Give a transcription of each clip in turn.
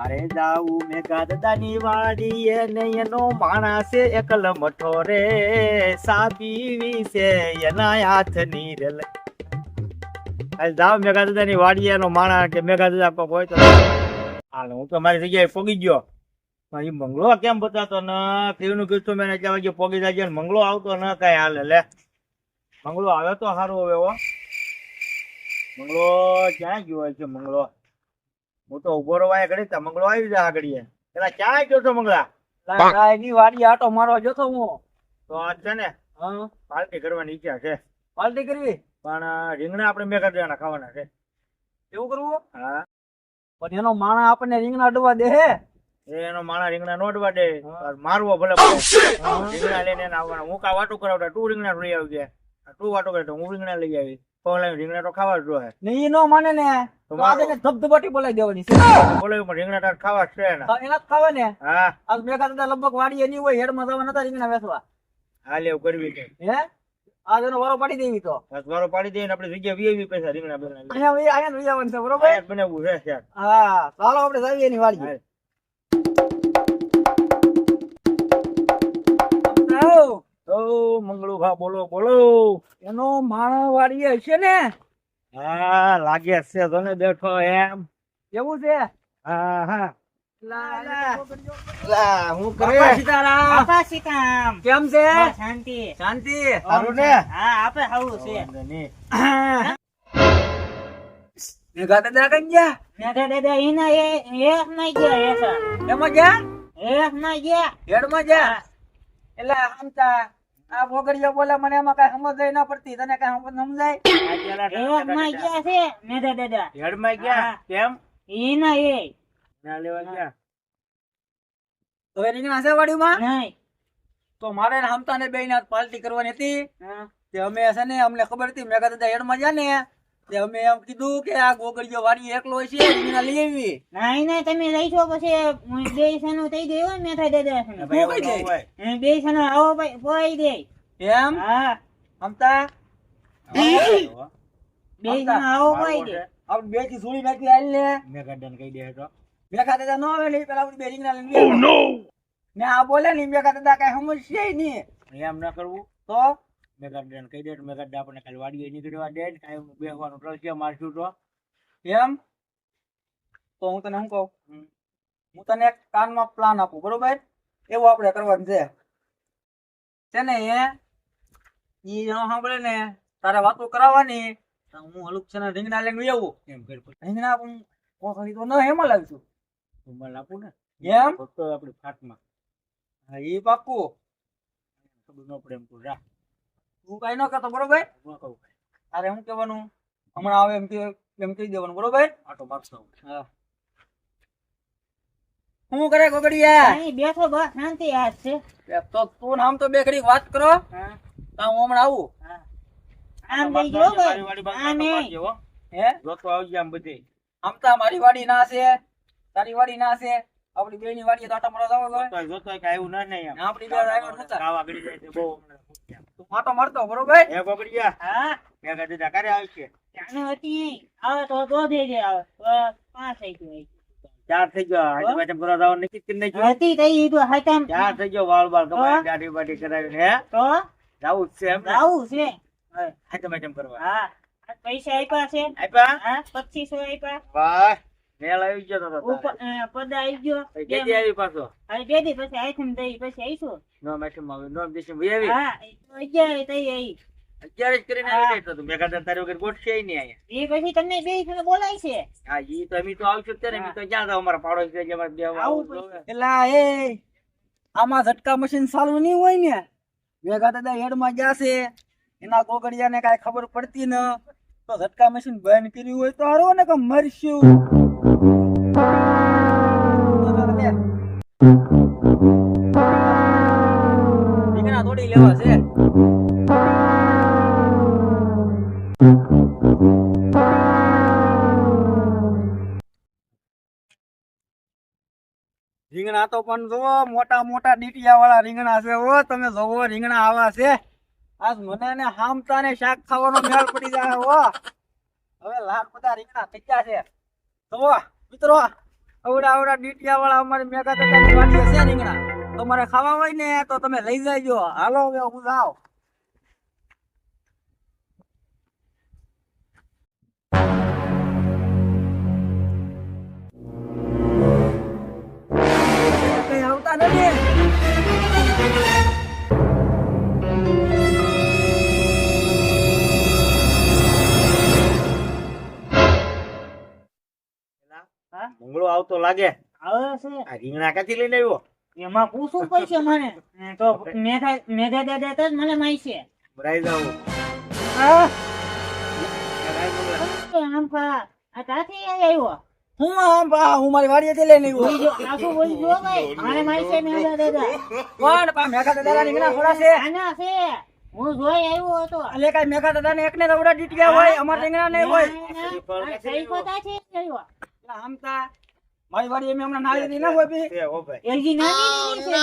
મારે જાવું મેઘા દાદાની વાડીએ ને એનો માણસ એકલ મઠો રે. સા પીવી છે એના હાથની રેલ. હાલ જાવ મેઘા દાદાની વાડીએ એનો માણા કે મેઘા દાદા કોક હોય તો. હાલ હું તો મારી જગ્યાએ પોગી ગયો. એ મંગળો કેમ બતાતો ન? કેવું કીધું મેં એટલા વાગે પોગી જાય મંગલો આવતો ન કઈ હાલે, લે. મંગળો આવે તો સારું હવે હો. મંગળો ક્યાં ગયો છે મંગળો હું તો ઊભો રવાય ઘડી તો મંગળો આવી જા આગળ પેલા ક્યાં ગયો છો મંગળા? એની વાડી આટો મારવા જતો હું. તો આ છે ને હા. પાર્ટી કરવાની ઈચ્છા છે. પાર્ટી કરવી? પણ રીંગણા આપણે મેઘા દેવાના ખાવાના છે. એવું કરવું? હા. પણ એનો માણા આપણને રીંગણા અડવા દે હે. એનો માણા રીંગણા નોટવા દે. મારવો ભલે પડે. રીંગણા લઈને આવવાના. હું કા વાટો કરાવતા? તું રીંગણા લઈ આવજે. તું વાટો કરે તો હું રીંગણા લઈ આવી ફોન રીંગણા તો ખાવા જ જોઈએ ને ઈ નો માને ને તો આજે ને ધબધબાટી બોલાવી દેવાની છે. બોલાવ્યું પણ રીંગણા તાર ખાવા છે ને એના ખાવા ને? હા. આજ મેઘા દાદા લગભગ વાડી એની હોય હેડમાં જવા નતા રીંગણા વેચવા. હાલ એવું કરવી છે. હે? આજ એનો વારો પાડી દેવી તો. બસ વારો પાડી દઈએ ને આપણે જગ્યા વીવી પૈસા રીંગણા બનાવી અહીંયા અહીંયા વહી આવવાનું છે બરોબર? બને બનાવવું છે હા ચાલો આપણે જાવી એની વાડી મંગળુ ભા બોલો બોલો. એનો માણસ વાડી હશે ને? હા લાગે છે તો ને બેઠો એમ. એવું છે? હા હા. લા, લા, હું કરે? સીતારામ. સીતારામ. કેમ છે? શાંતિ. શાંતિ. ને? હા આપે આવું છે. મેઘા દાદા કઈ ગયા? મેઘા દાદા એના એ એક માં ગયા એસા એમાં ગયા? એક માં ગયા. હેડમાં ગયા? એટલે આમતા આ ભોગડીઓ બોલે મને એમાં કઈ સમજ ના પડતી તને કઈ સમજ સમજાય? એક ગયા છે મેઘા દાદા. હેડમાં ગયા? હા. કેમ? એના એ. ના લેવા ગયા. હવે રીંગણા છે વાડીમાં? નહીં. તો મારે હમતા ને બે પાર્ટી કરવાની હતી. તે અમે છે ને અમને ખબર હતી મેઘા દાદા હેડમાં ગયા ને તે અમે એમ કીધું કે આ ગોગડીઓ વાડી એકલો છે રીંગણા લઈ આવી નહીં નહીં તમે લઈશો પછી બે સનો થઈ ગયો હોય ને મેઘા દાદા સનો. ભાઈ હું કઈ એવું ન હોય. એ બે સનો આવો ભાઈ પોઈ દે. એમ? હા. હમતા બે સનો આવો. પોઈ દે. આપણે બેથી સુડી નાખી હાલ ને મેઘાડન કહી દે તો નો આવે ને પેલા આપણે બે રીંગણા લઈને oh, ને આ બોલે ને મેઘા દાદા કઈ સમજશે નહીં. એમ ના કરવું. તો? મેઘાડન કહી દે મેગાડ આપણને કાલે વાડીએ નીકળવા દે કાંઈ બેસવાનું ટ્રસ્ટ મારશું તો. એમ? તો હું તને શું કહું? હું તને એક કાનમાં પ્લાન આપું બરોબર? એવું આપણે કરવાનું છે. છે ને એ? ઈ સાંભળે ને તારે વાતો કરાવવાની. હું હલુક છે ને રીંગણા લઈને આવું એમ રીંગણા પણ કોથળી તો ન હેમાં લાવીશું રૂમાલ આપું ને? એમ? ફક્ત આપણે ફાટમાં. હા એ પાક્કું ખબર ન પડે એમ તું તું કઈ ન કરતો બરોબર? તારે શું કહેવાનું? હમણાં આવે એમ કે એમ કહી દેવાનું બરોબર? આટો મારતો હા. શું કરે ગોગડિયા? અહીં બેઠો બસ શાંતિ આજ છે. તો તું ને તો બે ઘડી વાત કરો. હા. હું હમણાં આવું. આમ લઈ ગયો ભાઈ હે. જોતો આવજે આમ બધે. આમ તો મારી વાડી ના છે. તારી વાડી ના છે. આપડી બે ની વાડી તો આટા મારવા જવો જોતો કે આવ્યું ના નહીં આપણી બે આવ્યો નતા. ગાવા ગળી જાય બહુ તું આટો મારતો બરોબર? એ ગોગડિયા હા? મેઘા દીધા ક્યારે આવશે જાણે હતી. આવે તો દો દે દે આવે પાંચ થઈ ગયો ચાર થઈ ગયો. આજે પાછા પૂરા જવાનું નક્કી કરી નાખ્યું. હતી તઈ તો હતમ ચાર થઈ ગયો વાળ બાળ કપાઈ દાડી દાઢી બાઢી કરાવીને હે? તો? જાવું છે એમ? આવું છે. હાથમ હાથમ કરવા? હા. પૈસા આપ્યા છે. આપ્યા? હા 2500 આપ્યા. વાહ. મેળ આવી ગયો તો પદા આવી ગયો. કેદી આવી પાછો? હવે બે દી પછી આઈથમ દઈ પછી આવીશું નો મેઠમ આવી નો દેશમ આવી? હા એ તો તઈ આવી. અત્યારે જ કરીને આવી જાય તું મેઘા દાદા તારી વગર ગોઠશે નહીં અહીંયા. એ પછી તમને બે જણ બોલાય છે. હા ઈ તો અમે તો આવશું ત્યારે. અમે તો જ્યાં જાવ અમારા પાડોશી છે અમારે બે. એલા એ આમાં ઝટકા મશીન ચાલુ નહીં હોય ને. મેઘા દાદા હેડમાં જશે છે. એના ગોગડિયાને કાંઈ ખબર પડતી ન. તો ઝટકા મશીન બંધ કર્યું હોય તો હારો ને કે મરશું. રીંગણા તો પણ જુઓ, મોટા મોટા ડીટીયા વાળા રીંગણા છે ઓ તમે જોવો રીંગણા આવા છે. આજ મને ને હામતા ને શાક ખાવાનો મેળ પડી જાય હો. હવે લાખ બધા રીંગણા થઈ છે. જોવો મિત્રો અવડા અવડા ડીટિયા વાળા અમારે મેઘા દાદાની વાડી છે રીંગણા તમારે ખાવા હોય ને, તો તમે લઈ જાયજો હાલો, હવે હું જાઉં. આવતા નથી. આવતો લાગે. આવે છે. આ રીંગણા ક્યાંથી લઈને આવ્યો? એમાં પૂછવું પડશે મને. તો મેઘા મેઘા દાદા તો જ મને માહિશે ભરાઈ જાવ આમ પા? આ કાથી આવ્યો? હું આમ પા હું મારી વાડીએથી લઈને આવ્યો. જો આખું બોલી જો ભાઈ મારે માહિશે મેઘા દાદા. કોણ? પા મેઘા દાદાના રીંગણા થોડા છે. આના છે. હું જોઈ આવ્યો હતો. એટલે કઈ મેઘા દાદાને એકને તો દીટ ગયા હોય અમાર રીંગણા નહીં હોય. ના, ના, આ સહી જ આવ્યો. આમ તા મારી વાડી એમ હમણાં નાળી ના હોય બી. છે, ભાઈ. એલજી નાની છે.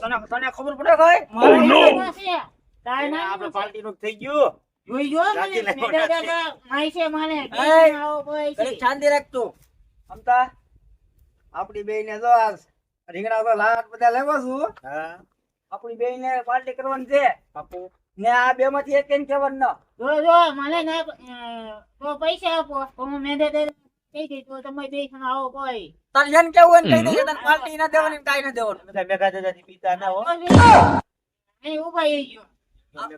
તને તને ખબર પડે કઈ મારી એલજીમાં છે. તારે આપણે પાર્ટી નું થઈ ગયું. જોઈ જો મને રાખી મેઘા દાદા મને આવો ભાઈ છે. શાંતિ રાખતું અમતા આપણી બેય ને જો આ રીંગણા તો લાટ બધા લેવા છું. હા. આપણી બેય ને પાર્ટી કરવાની છે. બાપુ. ને આ બે માંથી એક ને કહેવાનું ન. જો જો મને ના તો પૈસા આપો. તો હું મેઘા દાદા દઈશ તો તમે બે જણા આવો કોઈ તારે જેને કેવું હોય ને કહી દે તને પાર્ટી ના દેવાની ને કાંઈ ના દેવાનું. બધા મેઘા દાદાથી પીતા ના હો. અહીં ઊભા રહી ગયો.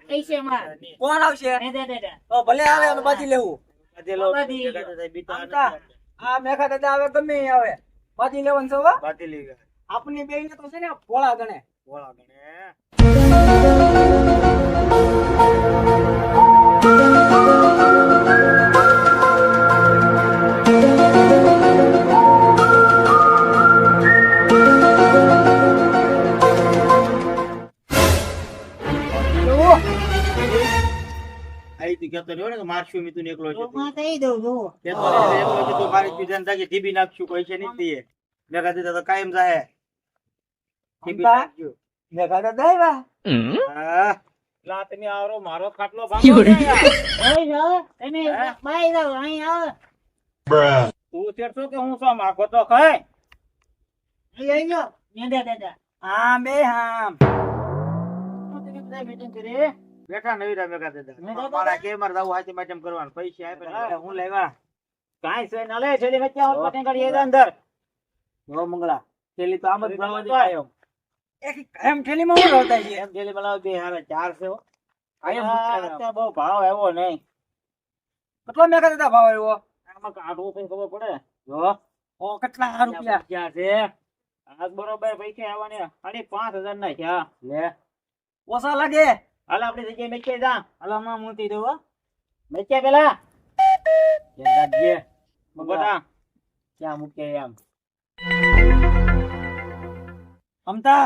પૈસે માર. કોણ આવશે? મેઘા દાદા તો ભલે આવે અમે બાજી લેવું. બધેલો બધી મેઘા દાદા આમતા નથી. આ મેઘા દાદા આવે ગમે એ આવે. બાજી લેવાનું છે હો. બાટલી ગયા. આપણી બેય ને તો છે ને ભોળા ગણે. ભોળા ગણે. રહ્યો ને એકલો છે મારી પીધાને ટીબી નાખશું કોઈ છે નહીં તે. મેઘા દાદા તો કાયમ જાહે. ટીબી? નાખજો. હા. લા આવરો મારો ખાટલો ભાંગો ઓય જાઓ તમે હે? બાય જાઓ અહીં આવો તું તેરસો કે હું શું માગો તો ખાય હા બે હા તમે બધા meeting કરી બેઠા નવી રામે કા દાદા. મારા કે મારે જાવું હાચી માટેમ કરવાનું પૈસા આપે હું લેવા? કાઈ છે ન લે છેલ્લી વચ્ચે આવો પતંગ કાઢી એના અંદર. જો મંગળા છેલી તો આમ જ બનાવવા દે આયો એક છેલી માં હું રહેતા છે? એમ છેલી બનાવવા બે હારે ચાર છે હો. કાયમ આ મૂકતા અત્યારે બહુ ભાવ આવ્યો નહીં. કેટલો મેઘા દાદા ભાવ આવ્યો? આમાં કાઢવું કઈ ખબર પડે? જો. ઓ કેટલા રૂપિયા? ક્યાં છે. આજ બરોબર પૈસા આવવાને. સાડી પાંચ હજાર ના છે લે. ઓછા લાગે. હાલ આપડી જગ્યાએ મેચે જા. હાલ હમણાં મૂતી દો મેચે પેલા. રાખજે. બટા. ક્યાં મૂકે એમ. અમતા.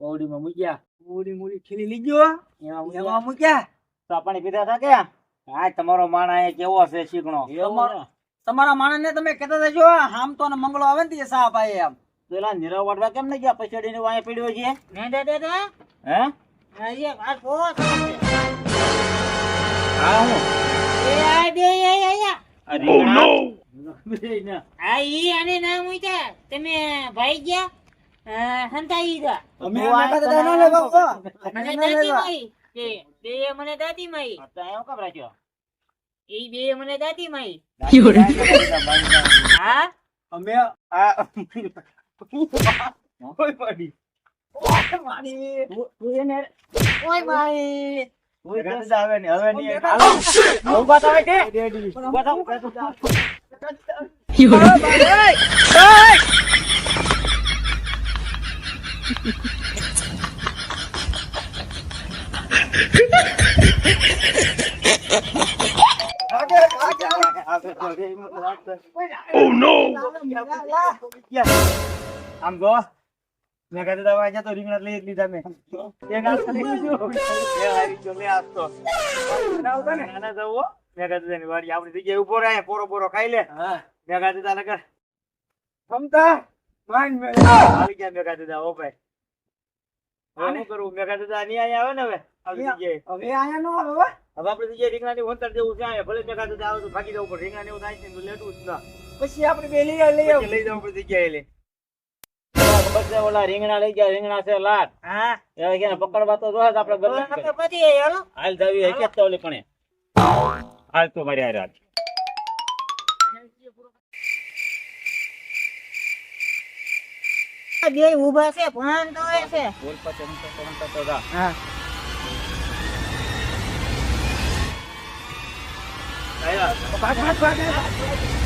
પૌડીમાં મૂક્યા. ઓડી મૂડી ખીલી લીજો ગયો એમાં એમાં મૂક્યા. ચા પાણી પીધા હતા કે હા તમારો માણા એ કેવો છે શીકણો તમારો- તમારા માણસ ને તમે કહેતા જજો આમ તો ને મંગળો આવે ને તે આવે એમ. પેલા નીરવ વાટવા કેમ ને ગયા? પછી વાય પીડ્યો છે? હે? હજી વાત બહુ સરસ છે. હા હું? એ આ બે આયા આયા. આ રીંગણા આ ઈ આને ના મૂક્યા તમે ભાઈ ગયા? સંતાઈ મને દાદી માઈ બે બે મને દાદી માઈ અત્યારે એમ કેમ રાખ્યો એ બે મને દાદી માઈ હા હા? અમે આ કોઈ પડી. મારી તું એને ઓય મેં કીધું તમે અહીંયા તો રીંગણા લઈ લીધા મેં. એક હાથ લઈ લીધું. બે હારી ગયો, મેં આજ તો. ને? આના જવો. મેં કીધું એની વાડી આપણી જગ્યાએ ઊભો રહે પોરો પોરો ખાઈ લે. હા. મેં કીધું તારે કર ક્ષમતા? માન મે. આવી ગયા મેં કીધું ઓ ભાઈ. હવે શું કરવું મેં કીધું નહીં અહીંયા આવે ને હવે આવી જગ્યાએ. હવે અહીંયા નો આવે હો. હવે આપણે જગ્યાએ રીંગણાની વંતર જેવું છે. ભલે મેં કીધું આવે તો ભાગી જવું પણ રીંગણાને એવું થાય છે લેટું જ ના પછી આપણે બે લઈ આવ- લઈ લઈ જાઉં જગ્યાએ લે. ખબર છે ઓલા રીંગણા લઈ ગયા રીંગણા છે લાટ. હા. એ કે પકડવા તો જોહે આપણે ગલ્લા આપણે પતીએ, હાલો. હાલ જાવી હે કે તોલી પણ હાલ તો મારી હાલ. બે ઊભા છે ભાન તો એ છે. બોલ પછી હું તો કોણ તો હા. આયા. ભાગ.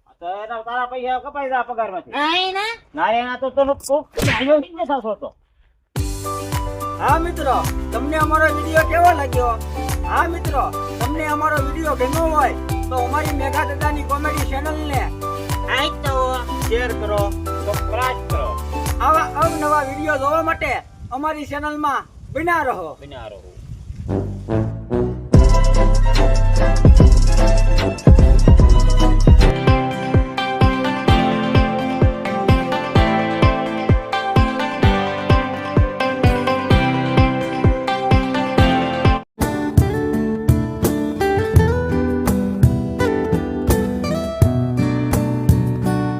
એના તારા પૈસા કપાઈ જા પગારમાંથી. આય ના. ના એના તો તને કોક ને થતો તો. હા મિત્રો તમને અમારો વીડિયો કેવો લાગ્યો હા મિત્રો તમને અમારો વીડિયો ગમ્યો હોય તો અમારી મેઘા દાદાની કોમેડી ચેનલને આય તો શેર કરો સબસ્ક્રાઇબ કરો આવા અવનવા વીડિયો જોવા માટે અમારી ચેનલમાં બન્યા રહો બિના રહો